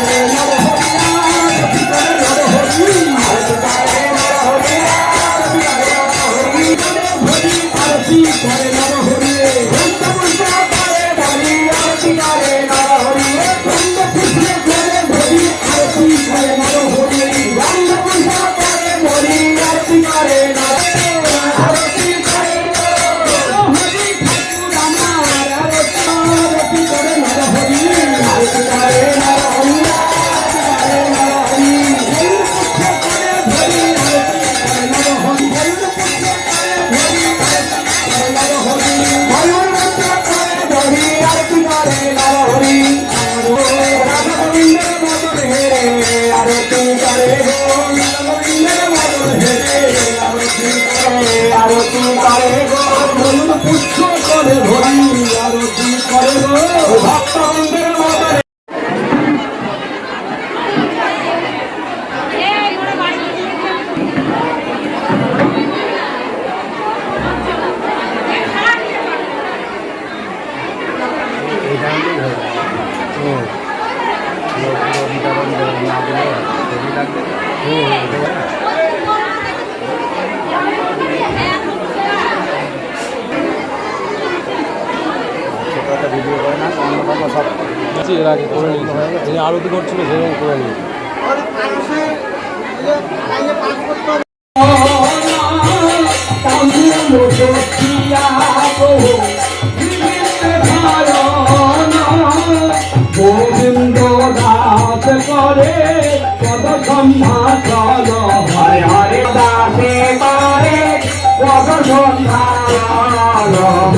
Gracias. আরতি করে গো। ধরুন পুষ্প করে ধরি আরতি করে গো। ভক্তবৃন্দের মতো জি, এর আগে করে নিয়েছি আরতি করছিল সেরকম করে নিয়েছি হরে হরে দাসে সম্ভাষণ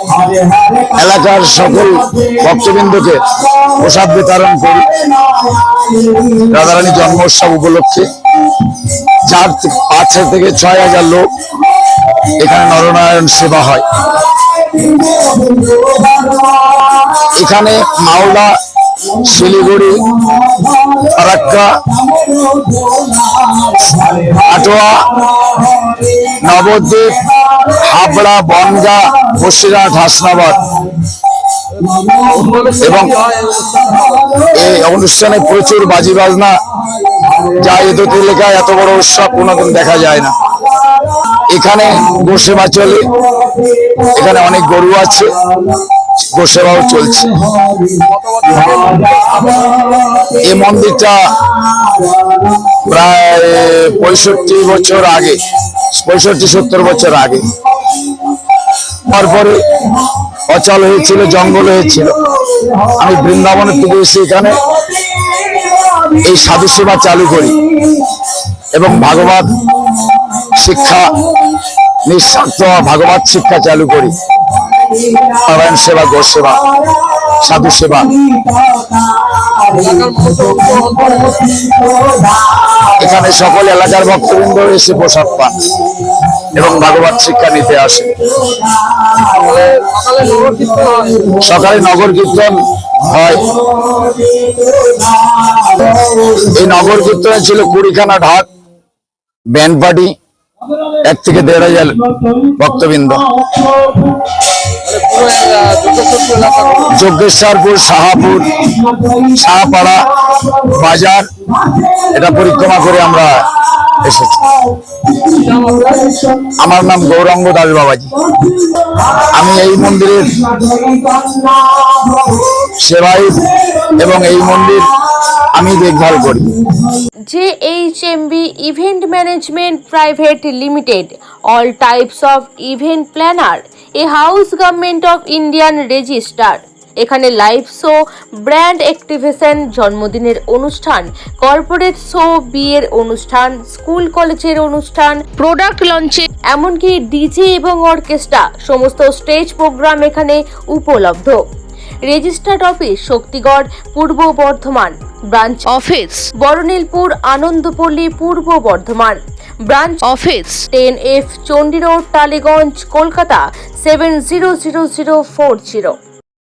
এলাকার সকল ভক্তবৃন্দকে প্রসাদ বিতরণ করি। রাধারানী জন্ম উৎসব উপলক্ষে চার পাঁচ থেকে ছয় হাজার লোক এখানে নরনারায়ণ সেবা হয়। এখানে মাওলা, শিলিগুড়ি ফারাক্কা আটোয়া নবদ্বীপ, হাবড়া, বনগা, বসিরহাট, হাসনাবাদ। এবং এই অনুষ্ঠানে প্রচুর বাজি বাজনা যা এদত এলাকায় এত বড় উৎসব কোনোদিন দেখা যায় না। এখানে বসে বা চলে এখানে অনেক গরু আছে। গোসেবাও চলছে। এই মন্দিরটা প্রায় পঁয়ষট্টি বছর আগে, পঁয়ষট্টি সত্তর বছর আগে। তারপরে অচল হয়েছিল, জঙ্গল হয়েছিল। আমি বৃন্দাবনের থেকে এসে এখানে এই সাধু সেবা চালু করি এবং ভাগবত শিক্ষা, নিঃস্বার্থ ভাগবত শিক্ষা চালু করি। নারায়ণ সেবা, গো সেবা, সাধু সেবা। এখানে সকল এলাকার ভক্তবৃন্দ এসে প্রসাদ পান এবং ভাগবত শিক্ষা নিতে আসে। সকালে নগর কীর্তন হয়। এই নগর কীর্তনে ছিল কুড়িখানা ঢাক, ব্যান্ড পার্টি, এক থেকে দেড় হাজার ভক্তবৃন্দ। যোগেশ্বরপুর শাহাপুর শাহপাড়া বাজার এটা পরিক্রমা করে আমরা এসেছি। আমার নাম গৌরাঙ্গ দাস বাবাজি। আমি এই মন্দিরের সেবাই এবং এই মন্দির আমি দেখভাল করি। JHMB Event Management Private Limited, all types of event planner, a house government of Indian register. এখানে লাইভ শো ব্র্যান্ড অ্যাক্টিভেশন জন্মদিনের অনুষ্ঠান কর্পোরেট শো বিয়ের অনুষ্ঠান স্কুল কলেজের অনুষ্ঠান প্রোডাক্ট লঞ্চে এমনকি ডিজে এবং অর্কেস্ট্রা সমস্ত স্টেজ প্রোগ্রাম এখানে উপলব্ধ। Registered office Shaktigarh Purba Bardhaman branch office. Baranilpur Anandapalli Purba Bardhaman. Branch office ten F Chandi road Tollygunge Kolkata seven zero zero zero four zero